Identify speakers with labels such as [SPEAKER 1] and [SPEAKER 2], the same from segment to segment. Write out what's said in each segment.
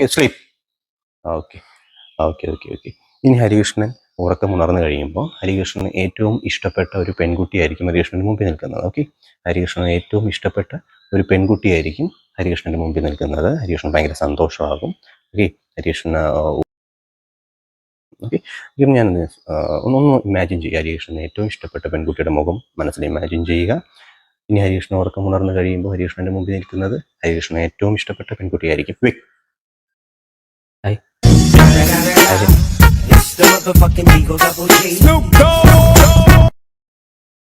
[SPEAKER 1] Sleep okay okay okay okay ഇനി ഹരികൃഷ്ണൻ ഉറക്കം ഉണർന്നു കഴിയുമ്പോൾ ഹരികൃഷ്ണന് ഏറ്റവും ഇഷ്ടപ്പെട്ട ഒരു പെൺകുട്ടിയായിരിക്കും ഹരികൃഷ്ണന് മുമ്പിൽ നിൽക്കുന്നത്. ഓക്കെ ഹരികൃഷ്ണന് ഏറ്റവും ഇഷ്ടപ്പെട്ട ഒരു പെൺകുട്ടിയായിരിക്കും ഹരികൃഷ്ണന്റെ മുമ്പിൽ നിൽക്കുന്നത്. ഹരികൃഷ്ണൻ ഭയങ്കര സന്തോഷമാകും. ഓക്കെ ഹരികൃഷ്ണൻ ഓക്കെ ഞാൻ ഒന്നൊന്ന് ഇമാജിൻ ചെയ്യുക. ഹരികൃഷ്ണന് ഏറ്റവും ഇഷ്ടപ്പെട്ട പെൺകുട്ടിയുടെ മുഖം മനസ്സിൽ ഇമാജിൻ ചെയ്യുക. ഇനി ഹരികൃഷ്ണൻ ഉറക്കം ഉണർന്നു കഴിയുമ്പോൾ ഹരികൃഷ്ണന്റെ മുമ്പിൽ നിൽക്കുന്നത് ഹരികൃഷ്ണന് ഏറ്റവും ഇഷ്ടപ്പെട്ട പെൺകുട്ടിയായിരിക്കും.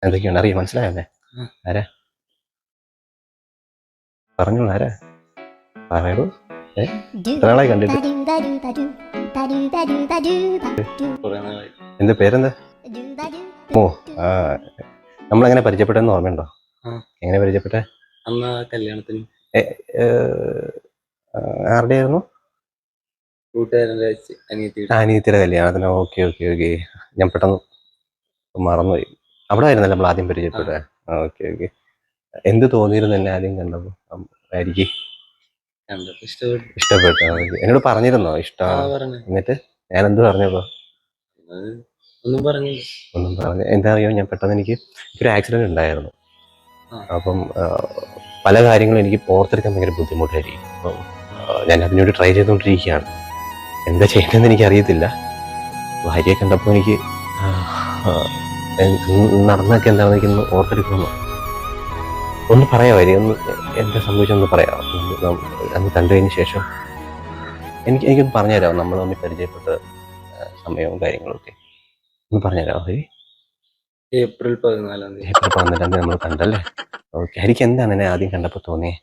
[SPEAKER 1] എന്തൊക്കെയാണ് അറിയാം? മനസ്സിലായല്ലേ. ആരാ? പറഞ്ഞോളൂ ആരാ? പറയൂ. നാളായി കണ്ടിട്ട്? എന്ത് പേരെന്താ? ഓ ആ. നമ്മളെങ്ങനെ പരിചയപ്പെട്ടെന്ന് ഓർമ്മയുണ്ടോ. എങ്ങനെ പരിചയപ്പെട്ടെ?
[SPEAKER 2] അന്ന് കല്യാണത്തിന്.
[SPEAKER 1] ആരുടെ ആയിരുന്നു? ആരുടെയായിരുന്നു അനിയത്തിയുടെ കല്യാണത്തിന്. Okay okay okay. ഞാൻ പെട്ടെന്ന് മറന്നുപോയി. അവിടെ ആയിരുന്നല്ലോ നമ്മൾ ആദ്യം പരിചയപ്പെട്ടത്? Okay okay. എന്ത് തോന്നിയിരുന്നു എന്നെ ആദ്യം കണ്ടപ്പോ ആയിരിക്കും.
[SPEAKER 2] ഇഷ്ടപ്പെട്ടു.
[SPEAKER 1] എന്നോട് പറഞ്ഞിരുന്നോ? ഇഷ്ടമാണ് എന്നിട്ട് ഞാൻ എന്ത് പറഞ്ഞപ്പോ
[SPEAKER 2] ഒന്നും പറഞ്ഞില്ല.
[SPEAKER 1] ഒന്നും പറഞ്ഞു. എന്താ അറിയോ? ഞാൻ പെട്ടെന്ന് എനിക്ക് ഒരു ആക്സിഡന്റ് ഉണ്ടായിരുന്നു. അപ്പം പല കാര്യങ്ങളും എനിക്ക് ഓർത്തെടുക്കാൻ ഭയങ്കര ബുദ്ധിമുട്ടായിരിക്കും. അപ്പം ഞാൻ അതിനുവേണ്ടി ട്രൈ ചെയ്തുകൊണ്ടിരിക്കുകയാണ്. എന്താ ചെയ്യണമെന്ന് എനിക്ക് അറിയത്തില്ല ഭാര്യയെ കണ്ടപ്പോൾ എനിക്ക് നടന്നൊക്കെ എന്താണെന്ന് എനിക്കൊന്ന് ഓർത്തെടുക്കുന്നു ഒന്ന് പറയാമോ ഭാര്യ ഒന്ന് എന്താ സംഭവിച്ചൊന്ന് പറയാമോ അന്ന് കണ്ടതിന് ശേഷം എനിക്ക് എനിക്കൊന്ന് പറഞ്ഞുതരാമോ? നമ്മൾ തമ്മിൽ പരിചയപ്പെട്ട സമയവും കാര്യങ്ങളൊക്കെ. ഒന്ന് പറഞ്ഞുതരാമോ ഹരി
[SPEAKER 2] ഏപ്രിൽ പതിനാലാം തീയതി.
[SPEAKER 1] ഏപ്രിൽ പതിനാലാം തീയതി നമ്മൾ കണ്ടല്ലേ? ഓക്കെ. ഹരിക്ക് എന്താണ് എന്നെ ആദ്യം കണ്ടപ്പോൾ തോന്നിയത്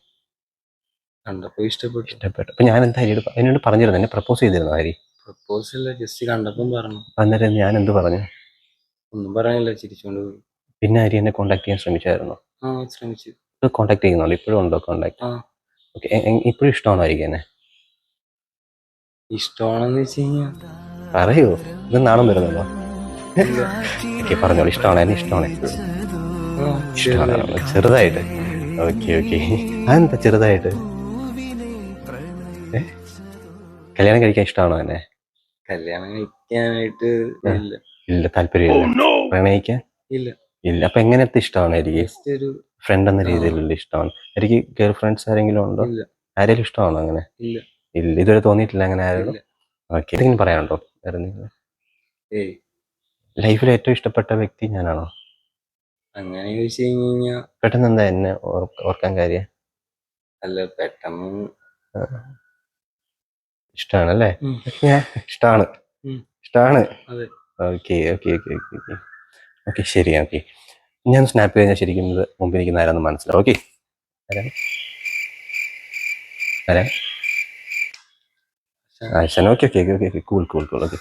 [SPEAKER 2] കണ്ടപ്പോ ഇഷ്ടപ്പെട്ടു.
[SPEAKER 1] ഇഷ്ടപ്പെട്ടു. അപ്പൊ ഞാൻ എന്താ പ- എന്നോട് പറഞ്ഞിരുന്നു. എന്നെ പ്രപ്പോസ് ചെയ്തിരുന്നു ഹരി?
[SPEAKER 2] പ്രപ്പോസല്ല ജസ്റ്റ് കണ്ടപ്പം പറഞ്ഞു.
[SPEAKER 1] അന്നേരം ഞാൻ എന്ത് പറഞ്ഞു?
[SPEAKER 2] ഒന്നും പറയാനില്ല. ചിരിച്ചുകൊണ്ട് പോയി.
[SPEAKER 1] പിന്നെ ഹരി എന്നെ കോണ്ടാക്ട് ചെയ്യാൻ ശ്രമിച്ചായിരുന്നു?
[SPEAKER 2] ആ ശ്രമിച്ചു.
[SPEAKER 1] ഇപ്പോൾ കോൺടാക്ട് ചെയ്യുന്നുണ്ട്? ഇപ്പോഴും ഉണ്ടോ കോണ്ടാക്ട്
[SPEAKER 2] ആ.
[SPEAKER 1] ഓക്കെ ഇപ്പോഴും ഇഷ്ടമാണോ ഹരിക്ക് എന്നെ?
[SPEAKER 2] ഇഷ്ടമാണെന്ന് വെച്ച് കഴിഞ്ഞാ
[SPEAKER 1] പറയൂ. ഇത് നാണം വരുന്നുണ്ടോ? ഓക്കെ പറഞ്ഞോളൂ. ഇഷ്ടമാണ്. എന്നെ ഇഷ്ടമാണ്. ഇഷ്ടമാണ്.
[SPEAKER 2] ചെറുതായിട്ട്.
[SPEAKER 1] ഓക്കെ ഓക്കെ അതെന്താ ചെറുതായിട്ട്? കല്യാണം കഴിക്കാൻ ഇഷ്ടമാണോ എന്നെ?
[SPEAKER 2] കല്യാണം കഴിക്കാനായിട്ട് ഇല്ല.
[SPEAKER 1] ഇല്ല താല്പര്യമില്ല. പ്രണയിക്കാൻ?
[SPEAKER 2] ഇല്ല.
[SPEAKER 1] ഇല്ല അപ്പൊ എങ്ങനത്തെ ഇഷ്ടമാണ് എനിക്ക്
[SPEAKER 2] ഒരു
[SPEAKER 1] ഫ്രണ്ട് എന്ന രീതിയിലുള്ള ഇഷ്ടമാണ് എനിക്ക് ഗേൾ ഫ്രണ്ട്സ് ആരെങ്കിലും ഉണ്ടോ?
[SPEAKER 2] ഇല്ല.
[SPEAKER 1] ആരെങ്കിലും ഇഷ്ടമാണോ അങ്ങനെ?
[SPEAKER 2] ഇല്ല.
[SPEAKER 1] ഇല്ല ഇതുവരെ തോന്നിയിട്ടില്ല അങ്ങനെ ആരോടും? ഓക്കെ എന്തെങ്കിലും പറയാനുണ്ടോ? വേറെ ലൈഫിൽ ഏറ്റവും ഇഷ്ടപ്പെട്ട വ്യക്തി ഞാനാണോ?
[SPEAKER 2] അങ്ങനെ ചോദിച്ചു കഴിഞ്ഞാൽ
[SPEAKER 1] പെട്ടെന്ന് എന്താ എന്നെ ഓർക്കാൻ കാര്യം?
[SPEAKER 2] അല്ല പെട്ടെന്ന്
[SPEAKER 1] ഇഷ്ടമാണ് അല്ലേ. ഇഷ്ടമാണ്. ഇഷ്ടമാണ്
[SPEAKER 2] അതെ.
[SPEAKER 1] Okay okay okay okay okay. Okay ശരി ഓക്കെ. ഞാൻ സ്നാപ്പ് കഴിഞ്ഞാൽ ശരിക്കും ഇത് മുമ്പിൽ നിൽക്കുന്ന ആരാന്ന് മനസ്സിലാവും. ഓക്കെ. ആരാ ആരാ ആശാൻ. Okay okay okay okay. Cool cool cool. Okay.